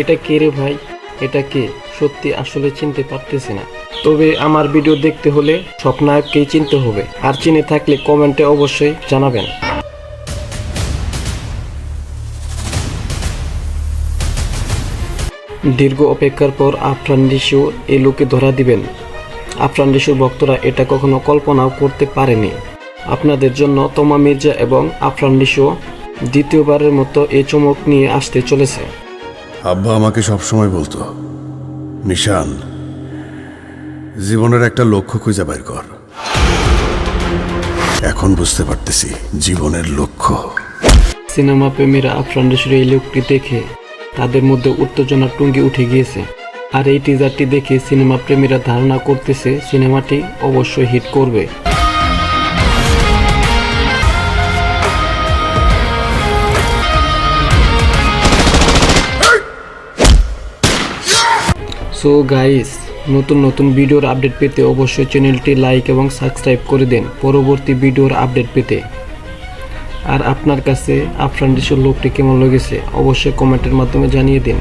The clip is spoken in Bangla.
এটা কে রে ভাই? এটা কে? সত্যি আসলে চিনতে পারতেছি না। তবে আমার ভিডিও দেখতে হলে স্বপ্নায়ককেই চিনতে হবে। আর চিনে থাকলে কমেন্টে অবশ্যই জানাবেন। দীর্ঘ অপেক্ষার পর আফরান ডিসু এই লোকে ধরা দিবেন। আফরান ডিসুর ভক্তরা এটা কখনো কল্পনাও করতে পারেনি। আপনাদের জন্য তোমা মির্জা এবং আফরান ডিসু দ্বিতীয়বারের মতো এই চমক নিয়ে আসতে চলেছে। আব্বা আমাকে সবসময় বলতো, নিশান, জীবনের একটা লক্ষ্য খুঁজে বের কর। এখন বুঝতে পারতেছি জীবনের লক্ষ্য। সিনেমা প্রেমীরা আফরান এই লোকটি দেখে তাদের মধ্যে উত্তেজনার টুঙ্গি উঠে গিয়েছে। আর এই টিজারটি দেখে সিনেমা প্রেমীরা ধারণা করতেছে সিনেমাটি অবশ্যই হিট করবে। সো গাইস নতুন নতুন ভিডিওর আপডেট পেতে অবশ্যই চ্যানেলটি লাইক এবং সাবস্ক্রাইব করে দেন পরবর্তী ভিডিওর আপডেট পেতে। আর আপনার কাছে আফরান ডিসের লোকটি কেমন লেগেছে, অবশ্যই কমেন্টের মাধ্যমে জানিয়ে দিন।